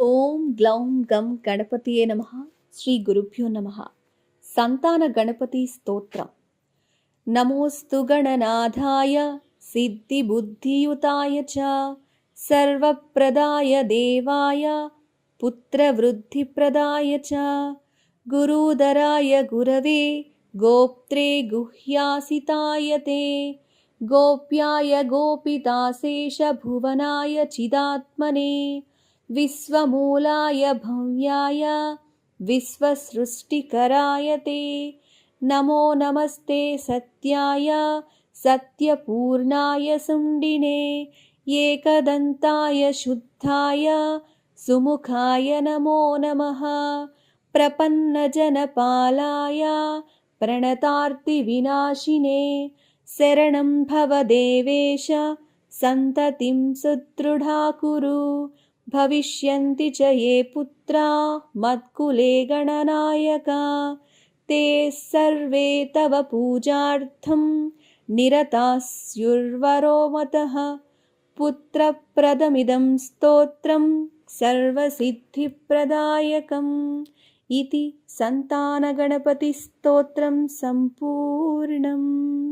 ఓం గ్లౌం గం గణపతియే నమ శ్రీ గురుభ్యో నమ సంతాన గణపతి స్తోత్రం నమోస్తు గణనాథాయ సిద్ధిబుద్ధియుతాయ చ సర్వప్రదాయ దేవాయ పుత్రవృద్ధిప్రదాయ చ గురుదరాయ గురవే గోప్త్రే గుహ్యాసితాయ తే गोप्याय गोपिताशेषभुवनाय चिदात्मने विश्वमूलाय भव्याय विश्वसृष्टिकराय ते। नमो नमस्ते सत्याय सत्यपूर्णाय सुण्डिने एकदन्ताय शुद्धाय सुमुखाय नमो नमः। प्रपन्नजनपालाय प्रणतार्तिविनाशिने शरणं भव देवेश सन्ततिं सुदृढा कुरु भविष्यन्ति च ये पुत्रा मत्कुले गणनायका। ते सर्वे तव पूजार्थं निरतास्युर्वरो मतः पुत्रप्रदमिदं स्तोत्रं सर्वसिद्धिप्रदायकम् इति सन्तानगणपतिस्तोत्रं सम्पूर्णम्